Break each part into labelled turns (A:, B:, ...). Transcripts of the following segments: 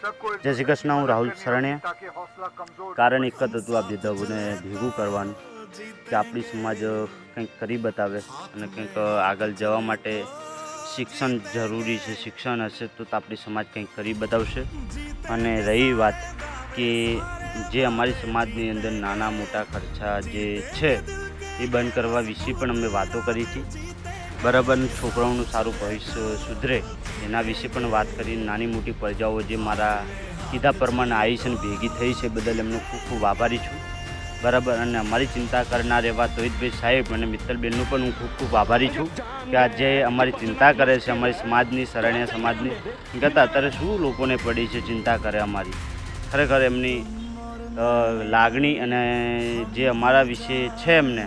A: જય શ્રી કૃષ્ણ, હું રાહુલ સરણિયા કારણ એક જ હતું આ ભેદભાવને ભેગું કરવાનું, કે આપણી સમાજ કંઈક કરી બતાવે અને કંઈક આગળ જવા માટે શિક્ષણ જરૂરી છે, શિક્ષણ હશે તો આપણી સમાજ કંઈક કરી બતાવશે. અને રહી વાત કે જે અમારી સમાજની અંદર નાના મોટા ખર્ચા જે છે, એ બંધ કરવા વિશે પણ અમે વાતો કરી હતી. બરાબર અને છોકરાઓનું સારું ભવિષ્ય સુધરે એના વિશે પણ વાત કરી. નાની મોટી પ્રજાઓ જે મારા કીધા પ્રમાણે આવી છે ને ભેગી થઈ છે બદલ એમનો ખૂબ ખૂબ આભારી છું. બરાબર અને અમારી ચિંતા કરનાર એવા તોહિતભાઈ સાહેબ અને મિત્તલબેનનું પણ હું ખૂબ ખૂબ આભારી છું કે આજે અમારી ચિંતા કરે છે અમારી સમાજની, શરણ્ય સમાજની કરતાં અત્યારે શું લોકોને પડી છે ચિંતા કરે અમારી. ખરેખર એમની લાગણી અને જે અમારા વિશે છે એમને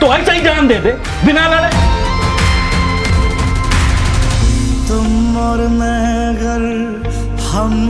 B: तो ऐसा ही जान दे दे बिना लड़े
C: तुम और मैं अगर हम